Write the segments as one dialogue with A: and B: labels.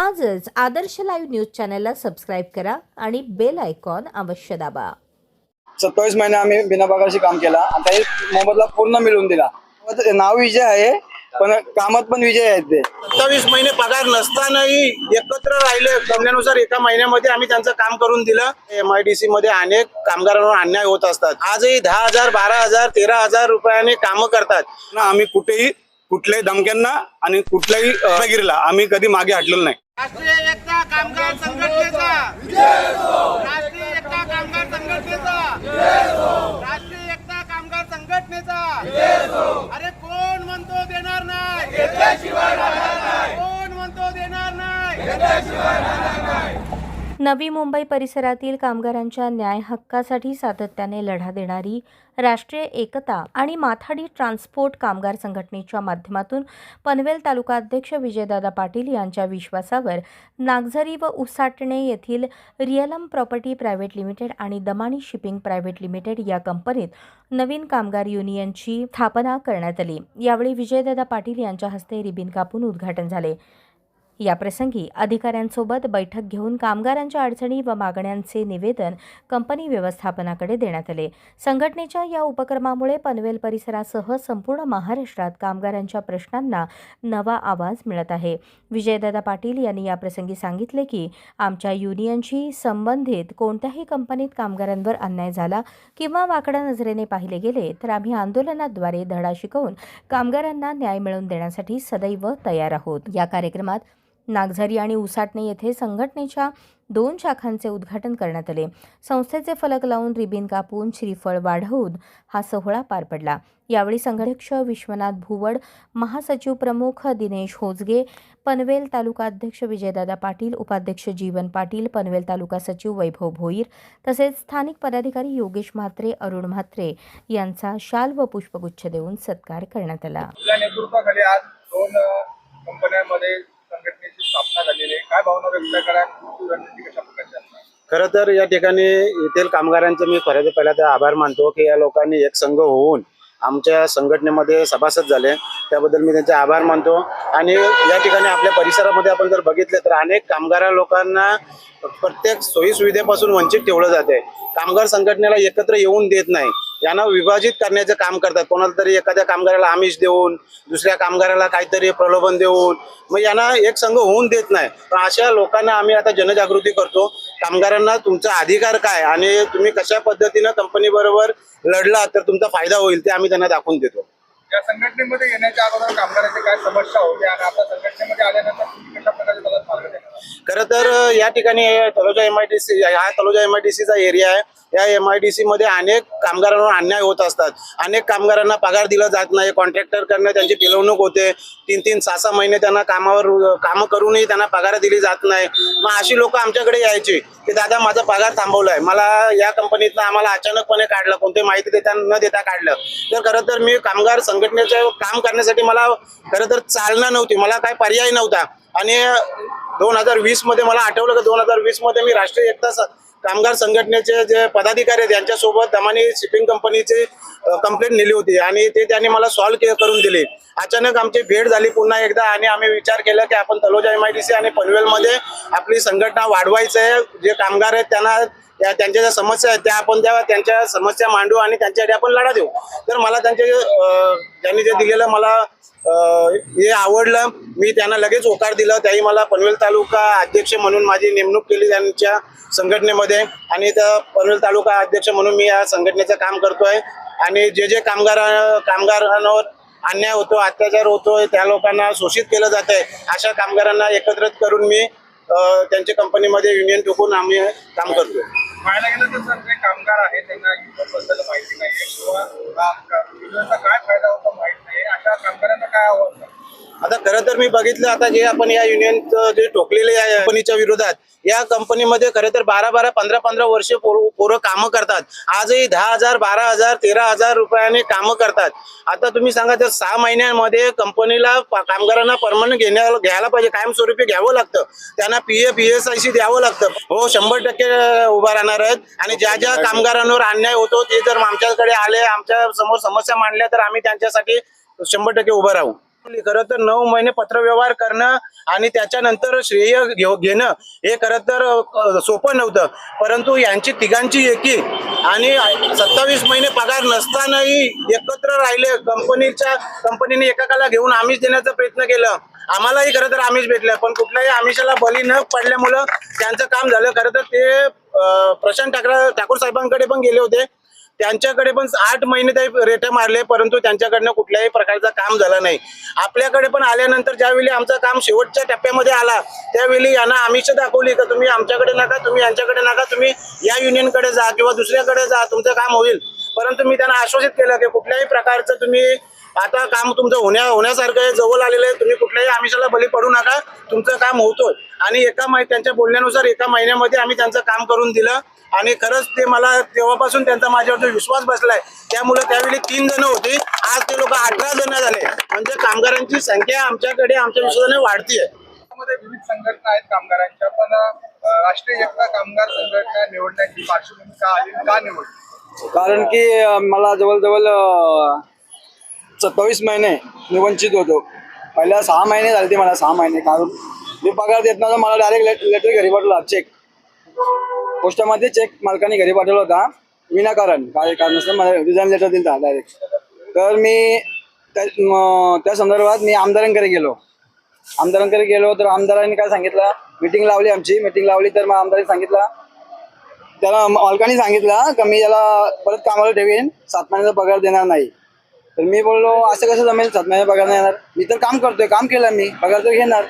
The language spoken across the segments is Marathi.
A: आजच आदर्श लाईव्ह न्यूज चॅनलला सबस्क्राईब करा आणि बेल आयकॉन अवश्य दाबा.
B: सत्तावीस महिने आम्ही बिना पगाराशी काम केला. आणि त्याही मोबदला पूर्ण मिळवून दिला. नाव विजय आहे पण कामात पण विजय आहेत ते.
C: सत्तावीस महिने पगार नसतानाही एकत्र राहिले. जमल्यानुसार एका महिन्यामध्ये आम्ही त्यांचं काम करून दिलं. एम आय डी सी मध्ये अनेक कामगारांवर अन्याय होत असतात. आजही दहा हजार बारा हजार तेरा हजार रुपयाने कामं करतात.
B: ना आम्ही कुठेही कुठल्याही धमक्यांना आणि कुठल्याही गिरीला आम्ही कधी मागे हटलेलो नाही.
D: राष्ट्रीय एकता कामगार संघटनेचा. राष्ट्रीय एकता कामगार संघटनेचा राष्ट्रीय एकता कामगार संघटनेचा अरे कोण म्हणतो देणार नाही कोण म्हणतो देणार नाही
A: नवी मुंबई परिसरातील कामगारांच्या न्याय हक्कासाठी सातत्याने लढा देणारी राष्ट्रीय एकता आणि माथाडी ट्रान्सपोर्ट कामगार संघटनेच्या माध्यमातून पनवेल तालुका अध्यक्ष विजयदादा पाटील यांच्या विश्वासावर नागझरी व उसाटणे येथील रिअलम प्रॉपर्टी प्रायव्हेट लिमिटेड आणि दमाणी शिपिंग प्रायव्हेट लिमिटेड या कंपनीत नवीन कामगार युनियनची स्थापना करण्यात आली. यावेळी विजयदादा पाटील यांच्या हस्ते रिबिन कापून उद्घाटन झाले. याप्रसंगी अधिकाऱ्यांसोबत बैठक घेऊन कामगारांच्या अडचणी व मागण्यांचे निवेदन कंपनी व्यवस्थापनाकडे देण्यात आले. संघटनेच्या या उपक्रमामुळे पनवेल परिसरासह संपूर्ण महाराष्ट्रात कामगारांच्या प्रश्नांना नवा आवाज मिळत आहे. विजयदादा पाटील यांनी याप्रसंगी सांगितले की आमच्या युनियनशी संबंधित कोणत्याही कंपनीत कामगारांवर अन्याय झाला किंवा वाकड्या नजरेने पाहिले गेले तर आम्ही आंदोलनाद्वारे धडा शिकवून कामगारांना न्याय मिळवून देण्यासाठी सदैव तयार आहोत. या कार्यक्रमात नागझरी आणि उसाटणे येथे संघटनेच्या दोन शाखांचे उद्घाटन करण्यात आले. संस्थेचे फलक लावून रिबिन कापून श्रीफळ वाढवून हा सोहळा पार पडला. यावेळी संघाध्यक्ष विश्वनाथ भुवड महासचिव प्रमुख दिनेश होजगे पनवेल तालुका अध्यक्ष विजयदादा पाटील उपाध्यक्ष जीवन पाटील पनवेल तालुका सचिव वैभव भोईर तसेच स्थानिक पदाधिकारी योगेश म्हात्रे अरुण म्हात्रे यांचा शाल व पुष्पगुच्छ देऊन सत्कार करण्यात आला.
E: नेतृत्वाखाली आज दोन कंपन्यांमध्ये संघटनेची स्थापना झालेली आहे. काय भावना व्यक्त करा रणनीती कशा प्रकारची असणार?
C: खरं तर या ठिकाणी येथील कामगारांचे मी खरं तर पहिला तर आभार मानतो की या लोकांनी एक संघ होऊन आमच्या संघटनेमध्ये सभासद झाले. त्याबद्दल मी त्यांचे आभार मानतो. आणि या ठिकाणी आपल्या परिसरामध्ये आपण जर बघितले तर अनेक कामगार लोकांना प्रत्येक सोयीसुविधेपासून वंचित ठेवलं जाते कामगार संघटनेला एकत्र येऊन देत नाही. यांना विभाजित करण्याचं काम करतात. कोणाला तरी एखाद्या कामगाराला आमिष देऊन दुसऱ्या कामगाराला काहीतरी प्रलोभन देऊन मग यांना एक संघ होऊन देत नाही. पण अशा लोकांना आम्ही आता जनजागृती करतो. कामगारांना तुमचा अधिकार काय आणि तुम्ही कशा पद्धतीनं कंपनी बरोबर लढला तर तुमचा फायदा होईल ते आम्ही त्यांना दाखवून देतो.
E: या संघटनेमध्ये येण्याच्या अगोदर कामगारांची काय समस्या होती आणि आता संघटनेमध्ये आल्यानंतर तुम्ही कशा प्रकारे त्याला मार्ग देणार?
C: खरं तर या ठिकाणी Taloja M I D C हा तलोजा एम आय डी सीचा एरिया आहे. या एम आय डी मध्ये अनेक कामगारांवर अन्याय होत असतात. अनेक कामगारांना पगार दिला जात नाही कॉन्ट्रॅक्टर करणं त्यांची पिलवणूक होते. तीन तीन सहा सहा महिने त्यांना कामावर कामं करूनही त्यांना पगार दिली जात नाही. मग अशी लोक आमच्याकडे यायची की दादा माझा पगार थांबवलाय. मला या कंपनीतनं आम्हाला अचानकपणे काढलं कोणती माहिती देता न देता काढलं. तर खरं तर मी कामगार संघटनेचं काम करण्यासाठी मला खरं तर चालना नव्हती. मला काय पर्याय नव्हता. आणि दोन हजार वीसमध्ये मला आठवलं की दोन हजार वीसमध्ये मी राष्ट्रीय एकता स- कामगार संघटनेचे जे पदाधिकारी आहेत यांच्यासोबत दमानी शिपिंग कंपनीची कंप्लेंट नेली होती. आणि ते त्यांनी मला सॉल्व्ह करून दिली. अचानक आमची भेट झाली पुन्हा एकदा आणि आम्ही विचार केला की आपण Taloja M I D C आणि पनवेलमध्ये आपली संघटना वाढवायचं आहे. जे कामगार आहेत त्यांना त्या त्यांच्या ज्या समस्या आहेत त्या आपण त्या त्यांच्या समस्या मांडू आणि त्यांच्यासाठी आपण लढा देऊ. तर मला त्यांचे त्यांनी जे दिलेलं मला हे आवडलं मी त्यांना लगेच होकार दिला. त्याही मला पनवेल तालुका अध्यक्ष म्हणून माझी नेमणूक केली त्यांच्या संघटनेमध्ये. आणि त्या पनवेल तालुका अध्यक्ष म्हणून मी या संघटनेचं काम करतोय. आणि जे जे कामगार कामगारांवर अन्याय होतो अत्याचार होतोय त्या लोकांना शोषित केलं जात आहे अशा कामगारांना एकत्रित करून मी त्यांच्या कंपनीमध्ये युनियन ठोकून आम्ही काम करतोय.
E: पाहायला गेलं तर सर जे कामगार आहेत त्यांना युनियनबद्दल माहिती नाहीये किंवा काय फायदा होतो माहीत नाही अशा कामगारांना काय आव्हान
C: आता खरं तर मी बघितलं आता जे आपण या युनियन जे ठोकलेले या कंपनीच्या विरोधात या कंपनीमध्ये खरं तर बारा बारा पंधरा पंधरा वर्षे पोरं कामं करतात. आजही दहा हजार बारा हजार तेरा हजार रुपयाने कामं करतात. आता तुम्ही सांगा तर सहा महिन्यांमध्ये कंपनीला कामगारांना परमनंट घेण्या घ्यायला पाहिजे कायमस्वरूपी घ्यावं लागतं. त्यांना P F P S C द्यावं लागतं. हो शंभर टक्के उभा राहणार आहेत. आणि ज्या ज्या कामगारांवर अन्याय होतो ते जर आमच्याकडे आले आमच्यासमोर समस्या मांडल्या तर आम्ही त्यांच्यासाठी शंभर टक्के उभं राहू. खरं तर नऊ महिने पत्रव्यवहार करणं आणि त्याच्यानंतर श्रेय घेणं हे खरं तर सोपं नव्हतं. परंतु यांची तिघांची एकी आणि सत्तावीस महिने पगार नसतानाही एकत्र राहिले कंपनीच्या कंपनीने एकाकाला घेऊन आमिष देण्याचा प्रयत्न केला. आम्हालाही खरं तर आमिष भेटलं पण कुठल्याही आमिषाला बली न पडल्यामुळं त्यांचं काम झालं. खरं तर ते प्रशांत ठाकरे ठाकूर साहेबांकडे पण गेले होते. त्यांच्याकडे पण आठ महिने ते रेटे मारले परंतु त्यांच्याकडनं कुठल्याही प्रकारचं काम झालं नाही. आपल्याकडे पण आल्यानंतर ज्यावेळी आमचं काम शेवटच्या टप्प्यामध्ये आला त्यावेळी यांना आमिष दाखवली का तुम्ही आमच्याकडे नका तुम्ही यांच्याकडे नका तुम्ही या युनियनकडे जा किंवा दुसऱ्याकडे जा तुमचं काम होईल. परंतु मी त्यांना आश्वासित केलं की कुठल्याही प्रकारचं तुम्ही आता काम तुमचं होण्या होण्यासारखं आहे जवळ आलेलं आहे तुम्ही कुठल्याही आमिषाला बली पडू नका तुमचं काम होतोय. आणि एका त्यांच्या बोलण्यानुसार एका महिन्यामध्ये आम्ही त्यांचं काम करून दिलं. आणि खरंच ते मला तेव्हापासून त्यांचा माझ्यावर जो विश्वास बसलाय. त्यामुळे त्यावेळी तीन जण होती. आज ते लोक अठरा जण झाले. म्हणजे कामगारांची संख्या आमच्याकडे आमच्या विश्वासाने वाढतीये.
E: विविध संघटना आहेत कामगारांच्या पण राष्ट्रीय एकता कामगार संघटना निवडण्याची पार्श्वभूमी का आली का निवडली?
B: कारण की मला जवळजवळ सत्तावीस महिने मी वंचित होतो. पहिल्या सहा महिने झाले ते मला सहा महिने. कारण मी पगार देत नव्हता मला डायरेक्ट लेटर घरी पाठवला चेक पोस्टामध्ये चेक मालकाने घरी पाठवला होता. विनाकारण. काय कारण नसतं मला रिझाईन लेटर दिला डायरेक्ट तर मी त्या संदर्भात मी आमदारांकडे गेलो. आमदारांकडे गेलो तर आमदारांनी काय सांगितलं? मिटिंग लावली आमची. मिटिंग लावली तर मग आमदारांनी सांगितलं त्याला मालकाने सांगितलं का मी याला परत कामाला ठेवीन. सात महिन्याचा पगार देणार नाही. तर मी बोललो असं कसं जमेल? सात महिन्याचा पगार नाही येणार. मी तर काम करतोय काम केलं मी. पगार तर घेणार.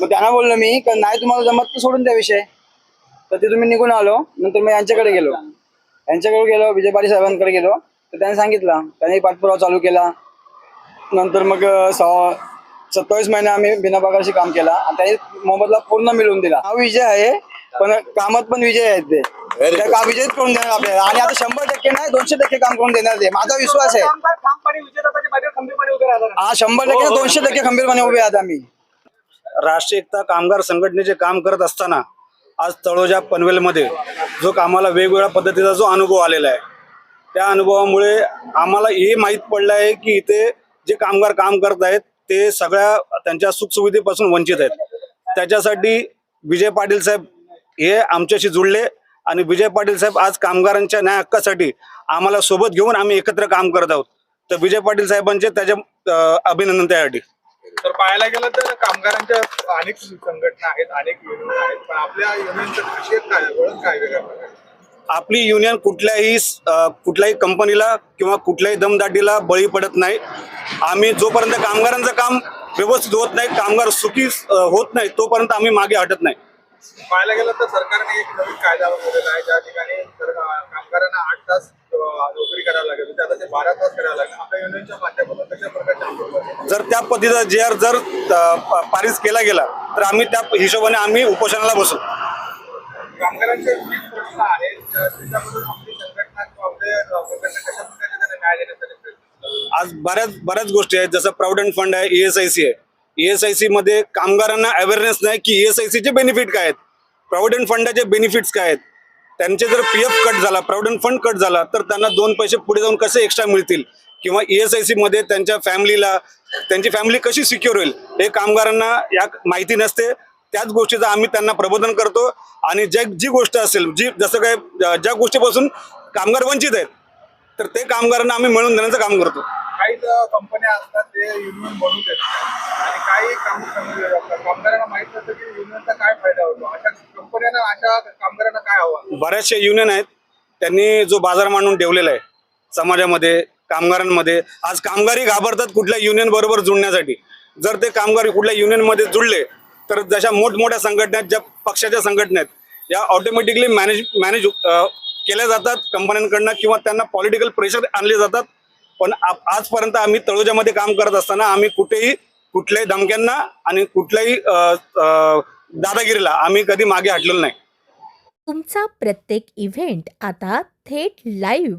B: मग त्यांना बोललो मी का नाही तुम्हाला जमत तर सोडून द्या विषय. तर ते तुम्ही निघून आलो. नंतर मी यांच्याकडे गेलो. यांच्याकडे गेलो विजय पाटील साहेबांकडे गेलो. तर त्यांनी सांगितलं. त्यांनी पाठपुरावा चालू केला. नंतर मग सत्तावीस महिने आम्ही बिना पगारशी काम केला. आणि त्यांनी मोबदला पूर्ण मिळवून दिला. हा विजय आहे पण कामात पण विजय आहेत ते. विजयच करून देणार आपल्याला. आणि आता शंभर टक्के नाही दोनशे टक्के काम करून देणार ते. माझा विश्वास आहे. हा शंभर टक्के नाही, दोनशे टक्के खंबीरपणे उभे आहात आम्ही.
F: राष्ट्रीय एकता कामगार संघटनेचे काम करत असताना आज तळोजा पनवेलमध्ये जो कामाला वेगवेगळ्या पद्धतीचा जो अनुभव आलेला आहे. त्या अनुभवामुळे आम्हाला हे माहीत पडलं आहे की इथे जे कामगार काम करत आहेत ते सगळ्या त्यांच्या सुखसुविधेपासून वंचित आहेत. त्याच्यासाठी विजय पाटील साहेब हे आमच्याशी जुळले आणि विजय पाटील साहेब आज कामगारांच्या न्याय हक्कासाठी आम्हाला सोबत घेऊन आम्ही एकत्र काम करत आहोत. तर विजय पाटील साहेबांचे त्याच्या अभिनंदन त्यासाठी.
E: तर पाहायला गेलं तर कामगारांच्या अनेक संघटना आहेत अनेक युनियन आहेत पण आपल्या युनियनचं खासियत काय आहे? ओळख काय वेगळ्या प्रकारची?
F: आपली युनियन कुठल्याही अ, कुठल्याही कंपनीला किंवा कुठल्याही दमदाटीला बळी पडत नाही आम्ही जोपर्यंत कामगारांचं काम व्यवस्थित होत नाही कामगार सुखी अ, होत नाही तोपर्यंत आम्ही मागे हटत नाही
E: पाहायला गेलं तर सरकारने एक नवीन कायदा बनवलेला आहे ज्या ठिकाणी सर- कामगारांना आठ तास अं, नोकरी करायला लागेल आता ते बारा तास करायला लागेल आपल्या युनियनच्या माध्यमातून कशा प्रकारचे आंदोलन आहे?
F: जर त्या पद्धतीचा जे आर जर पारित केला गेला तर आम्ही त्या हिशोबाने आम्ही उपोषणाला बसू? आज बऱ्याच बऱ्याच गोष्टी आहेत. जसं प्रॉव्हिडंट फंड आहे ईएसआयसी आहे. ईएसआयसी मध्ये कामगारांना अवेअरनेस नाही की ईएसआयसी चे बेनिफिट काय आहेत. प्रॉव्हिडंट फंडाचे बेनिफिट्स काय आहेत. त्यांचे जर पी एफ कट झाला प्रॉव्हिडंट फंड कट झाला तर त्यांना दोन पैसे पुढे जाऊन कसे एक्स्ट्रा मिळतील? किंवा ईएसआयसी मध्ये त्यांच्या फॅमिलीला त्यांची फॅमिली कशी सिक्युअर होईल हे कामगारांना या माहिती नसते. त्याच गोष्टीचं आम्ही त्यांना प्रबोधन करतो. आणि ज्या जी गोष्ट असेल जी जसं काय ज्या- गोष्टीपासून कामगार वंचित आहेत तर ते कामगारांना आम्ही मिळवून देण्याचं काम करतो.
E: काही कंपन्या असतात ते युनियन बनवून आणि काही काम कामगारांना माहीत नसतं की युनियनचा काय फायदा होतो. अशा कंपन्यांना अशा कामगारांना काय हवं?
F: बऱ्याचशा युनियन आहेत त्यांनी जो बाजार मांडून ठेवलेला आहे समाजामध्ये कामगारांमध्ये. आज कामगारही घाबरतात कुठल्या युनियन बरोबर जुळण्यासाठी. जर ते कामगार कुठल्या युनियनमध्ये जुळले तर जशा मोठमोठ्या संघटना आहेत ज्या पक्षाच्या संघटना आहेत या ऑटोमॅटिकली मॅनेज मॅनेज केल्या जातात कंपन्यांकडनं किंवा त्यांना पॉलिटिकल प्रेशर आणले जातात. पण आजपर्यंत आम्ही तळोजामध्ये काम करत असताना आम्ही कुठेही कुठल्याही धमक्यांना आणि कुठल्याही दादागिरीला आम्ही कधी मागे हटलेलो नाही.
A: तुमचा प्रत्येक इव्हेंट आता थेट लाईव्ह